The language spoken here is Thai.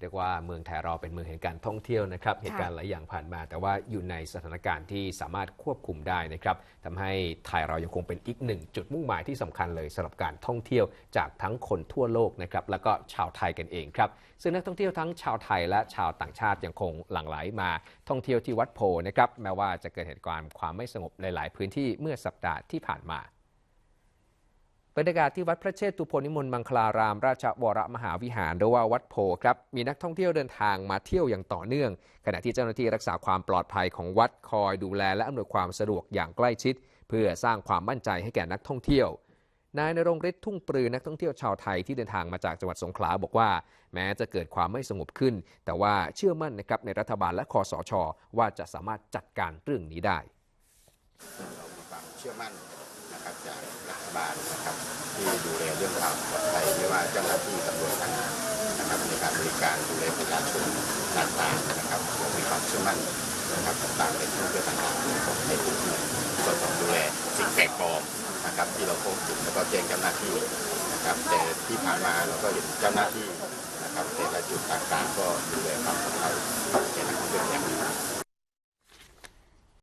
เรียกว่าเมืองไทยเราเป็นเมืองแห่งการท่องเที่ยวนะครับ เหตุการณ์หลายอย่างผ่านมา แต่ว่าอยู่ในสถานการณ์ที่สามารถควบคุมได้นะครับทำให้ไทยเรายังคงเป็นอีกหนึ่งจุดมุ่งหมายที่สำคัญเลยสำหรับการท่องเที่ยวจากทั้งคนทั่วโลกนะครับแล้วก็ชาวไทยกันเองครับซึ่งนักท่องเที่ยวทั้งชาวไทยและชาวต่างชาติยังคงหลั่งไหลมาท่องเที่ยวที่วัดโพนะครับแม้ว่าจะเกิดเหตุการณ์ความไม่สงบในหลายพื้นที่เมื่อสัปดาห์ที่ผ่านมา บรรยากาศที่วัดพระเชตุพนนิมนต์มังคลาราม ราชวรมหาวิหารหรือว่าวัดโพครับมีนักท่องเที่ยวเดินทางมาเที่ยวอย่างต่อเนื่อง ขณะที่เจ้าหน้าที่รักษาความปลอดภัยของวัดคอยดูแลและอำนวยความสะดวกอย่างใกล้ชิด เพื่อสร้างความมั่นใจให้แก่นักท่องเที่ยวนายนรงฤทธิ์ทุ่งปรือนักท่องเที่ยวชาวไทยที่เดินทางมาจากจังหวัดสงขลาบอกว่า แม้จะเกิดความไม่สงบขึ้น แต่ว่าเชื่อมั่นนะครับในรัฐบาลและคอสช ว่าจะสามารถจัดการเรื่องนี้ได้เรามีความเชื่อมั่น นะครับจากรัฐบาลนะครับที่ดูแลเรื่องความปลอดภัยไม่ว่าเจ้าหน้าที่ตำรวจทหารนะครับในการบริการดูแลประชาชนต่างๆนะครับเรามีความเชื่อมั่นนะครับต่างๆในทุกเรื่องต่างๆของในพื้นที่ส่วนของดูแลสิ่งแปลกปลอมนะครับที่เราพบจุดแล้วก็แจ้งเจ้าหน้าที่นะครับแต่ที่ผ่านมาเราก็เห็นเจ้าหน้าที่นะครับแต่ละจุดต่างๆก็